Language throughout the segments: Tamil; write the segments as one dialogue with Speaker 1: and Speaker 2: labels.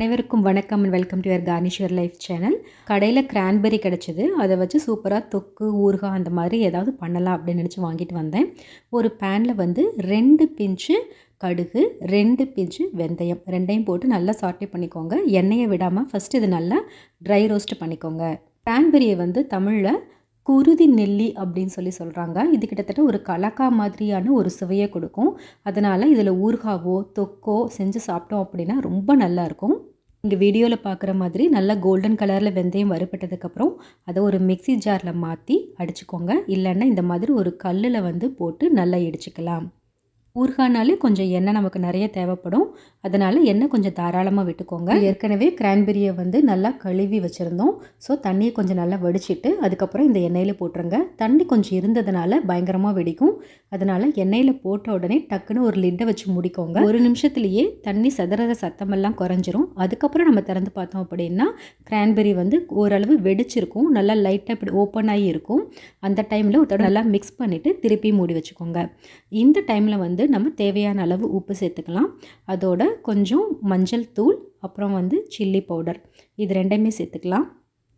Speaker 1: அனைவருக்கும் வணக்கம் and welcome to your garnisher life channel கடையில் கிரான்பெரி கிடச்சிது. அதை வச்சு சூப்பராக தொக்கு ஊறுகாய் அந்த மாதிரி ஏதாவது பண்ணலாம் அப்படின்னு நினச்சி வாங்கிட்டு வந்தேன். ஒரு பேனில் வந்து ரெண்டு பிஞ்சு கடுகு ரெண்டு பிஞ்சு வெந்தயம் ரெண்டையும் போட்டு நல்லா சாட்டே பண்ணிக்கோங்க. எண்ணெயை விடாமல் ஃபஸ்ட்டு இது நல்லா ட்ரை ரோஸ்ட் பண்ணிக்கோங்க. கிரான்பெரியை வந்து தமிழில் குருதி நெல்லி அப்படின்னு சொல்லி சொல்கிறாங்க இது கிட்டத்தட்ட ஒரு கலக்கா மாதிரியான ஒரு சுவையை கொடுக்கும். அதனால் இதில் ஊறுகாவோ தொக்கோ செஞ்சு சாப்பிட்டோம் அப்படின்னா ரொம்ப நல்லாயிருக்கும் இங்கே வீடியோவில் பார்க்குற மாதிரி நல்லா கோல்டன் கலரில் வெந்தயம் வறுப்பட்டதுக்கப்புறம் அதை ஒரு மிக்சி ஜாரில் மாற்றி அடிச்சுக்கோங்க. இல்லைன்னா இந்த மாதிரி ஒரு கல்லில் வந்து போட்டு நல்லா இடிச்சுக்கலாம். ஊறுகானாலே கொஞ்சம் எண்ணெய் நமக்கு நிறைய தேவைப்படும். அதனால் எண்ணெய் கொஞ்சம் தாராளமாக விட்டுக்கோங்க. ஏற்கனவே கிரான்பெரியை வந்து நல்லா கழுவி வச்சுருந்தோம். ஸோ தண்ணியை கொஞ்சம் நல்லா வடிச்சிட்டு அதுக்கப்புறம் இந்த எண்ணெயில் போட்டுருங்க. தண்ணி கொஞ்சம் இருந்ததுனால பயங்கரமாக வெடிக்கும். அதனால் எண்ணெயில் போட்ட உடனே டக்குன்னு ஒரு லிட்டை வச்சு முடிக்கோங்க. ஒரு நிமிஷத்துலேயே தண்ணி சதறத சத்தமெல்லாம் குறைஞ்சிரும். அதுக்கப்புறம் நம்ம திறந்து பார்த்தோம் அப்படின்னா கிரான்பெரி வந்து ஓரளவு வெடிச்சிருக்கும். நல்லா லைட்டாக இப்படி ஓப்பன் ஆகி இருக்கும். அந்த டைமில் ஒரு நல்லா மிக்ஸ் பண்ணிவிட்டு திருப்பி மூடி வச்சுக்கோங்க. இந்த டைமில் வந்து வந்து நம்ம தேவையான அளவு உப்பு சேர்த்துக்கலாம். அதோட கொஞ்சம் மஞ்சள் தூள் அப்புறம் வந்து சில்லி பவுடர். இது ரெண்டையுமே சேர்த்துக்கலாம்.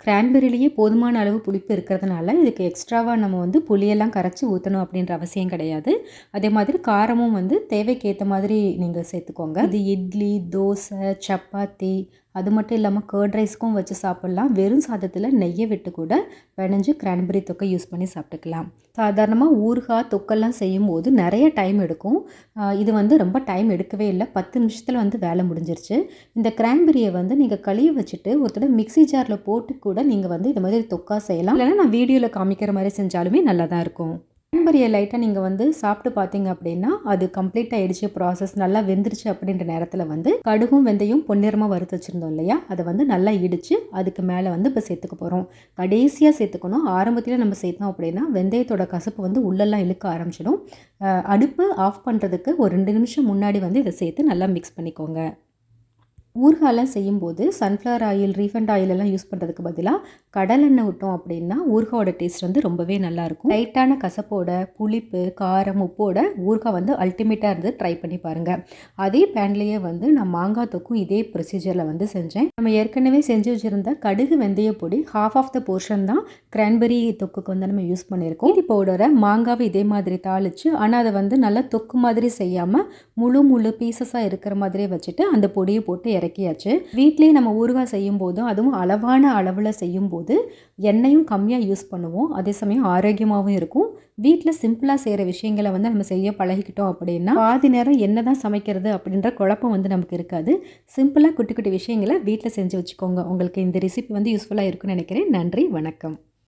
Speaker 1: கிரான்பெரிலேயே போதுமான அளவு புளிப்பு இருக்கிறதுனால இதுக்கு எக்ஸ்ட்ராவாக நம்ம வந்து புளியெல்லாம் கரைச்சி ஊற்றணும் அப்படின்ற அவசியம் கிடையாது. அதே மாதிரி காரமும் வந்து தேவைக்கேற்ற மாதிரி நீங்கள் சேர்த்துக்கோங்க. இது இட்லி தோசை சப்பாத்தி அது மட்டும் இல்லாமல் கேர்ட் ரைஸ்க்கும் வச்சு சாப்பிட்லாம். வெறும் சாதத்தில் நெய்யை விட்டு கூட பிணைஞ்சு கிரான்பெரி தொக்கை யூஸ் பண்ணி சாப்பிட்டுக்கலாம். சாதாரணமாக ஊறுகாய் தொக்கெல்லாம் செய்யும் போது நிறைய டைம் எடுக்கும். இது வந்து ரொம்ப டைம் எடுக்கவே இல்லை. பத்து நிமிஷத்தில் வந்து வேலை முடிஞ்சிருச்சு. இந்த கிரான்பெரியை வந்து நீங்கள் கழுவி வச்சுட்டு ஒருத்தர் மிக்சி ஜாரில் போட்டு கூட நீங்கள் வந்து இது மாதிரி தொக்கா செய்யலாம். இல்லைன்னா நான் வீடியோவில் காமிக்கிற மாதிரி செஞ்சாலுமே நல்லா தான் இருக்கும். பாரம்பரிய லைட்டாக நீங்கள் வந்து சாப்பிட்டு பார்த்தீங்க அப்படின்னா அது கம்ப்ளீட் ஆகிடுச்சு ப்ராசஸ் நல்லா வெந்துருச்சு அப்படின்ற நேரத்தில் வந்து கடுகும் வெந்தயம் பொன்னிறமாக வறுத்து வச்சுருந்தோம் இல்லையா? அதை வந்து நல்லா இடித்து அதுக்கு மேலே வந்து இப்போ சேர்த்துக்க போகிறோம் கடைசியாக சேர்த்துக்கணும். ஆரம்பத்தில் நம்ம சேர்த்தோம் அப்படின்னா வெந்தயத்தோட கசப்பு வந்து உள்ளெல்லாம் இழுக்க ஆரம்பிச்சிடும். அடுப்பு ஆஃப் பண்ணுறதுக்கு ஒரு ரெண்டு நிமிஷம் முன்னாடி வந்து இதை சேர்த்து நல்லா மிக்ஸ் பண்ணிக்கோங்க. ஊறுகாலாம் செய்யும்போது சன்ஃப்ளவர் ஆயில் ரீஃபண்ட் ஆயிலெல்லாம் யூஸ் பண்ணுறதுக்கு பதிலாக கடலெண்ணெய் விட்டோம் அப்படின்னா ஊறுகாவோட டேஸ்ட் வந்து ரொம்பவே நல்லாயிருக்கும் லைட்டான கசப்போட புளிப்பு காரம் உப்போட ஊறுகாய் வந்து அல்டிமேட்டாக இருந்து ட்ரை பண்ணி பாருங்கள் அதே பேன்லேயே வந்து நான் மாங்காய் தொக்கும் இதே ப்ரொசீஜரில் வந்து செஞ்சேன். நம்ம ஏற்கனவே செஞ்சு வச்சுருந்த கடுகு வெந்தய பொடி ஹாஃப் ஆஃப் த போர்ஷன் தான் கிரான்பெரி தொக்குக்கு வந்து நம்ம யூஸ் பண்ணியிருக்கோம். இது பவுடரை மாங்காவை இதே மாதிரி தாளித்து ஆனால் அதை வந்து நல்லா தொக்கு மாதிரி செய்யாமல் முழு முழு பீசஸாக இருக்கிற மாதிரியே வச்சுட்டு அந்த பொடியை போட்டு இறக்கியாச்சு. வீட்லேயே நம்ம ஊறுகாய் செய்யும் போதும் அதுவும் அளவான அளவில் செய்யும் போது எண்ணெயும் கம்மியாக யூஸ் பண்ணுவோம். அதே சமயம் ஆரோக்கியமாகவும் இருக்கும். வீட்டில் சிம்பிளாக செய்கிற விஷயங்களை வந்து நம்ம செய்ய பழகிக்கிட்டோம் அப்படின்னா பாதி நேரம் என்ன தான் சமைக்கிறது அப்படின்ற குழப்பம் வந்து நமக்கு இருக்காது. சிம்பிளாக குட்டி குட்டி விஷயங்களை வீட்டில் செஞ்சு வச்சுக்கோங்க. உங்களுக்கு இந்த ரெசிபி வந்து யூஸ்ஃபுல்லாக இருக்குன்னு நினைக்கிறேன். நன்றி வணக்கம்.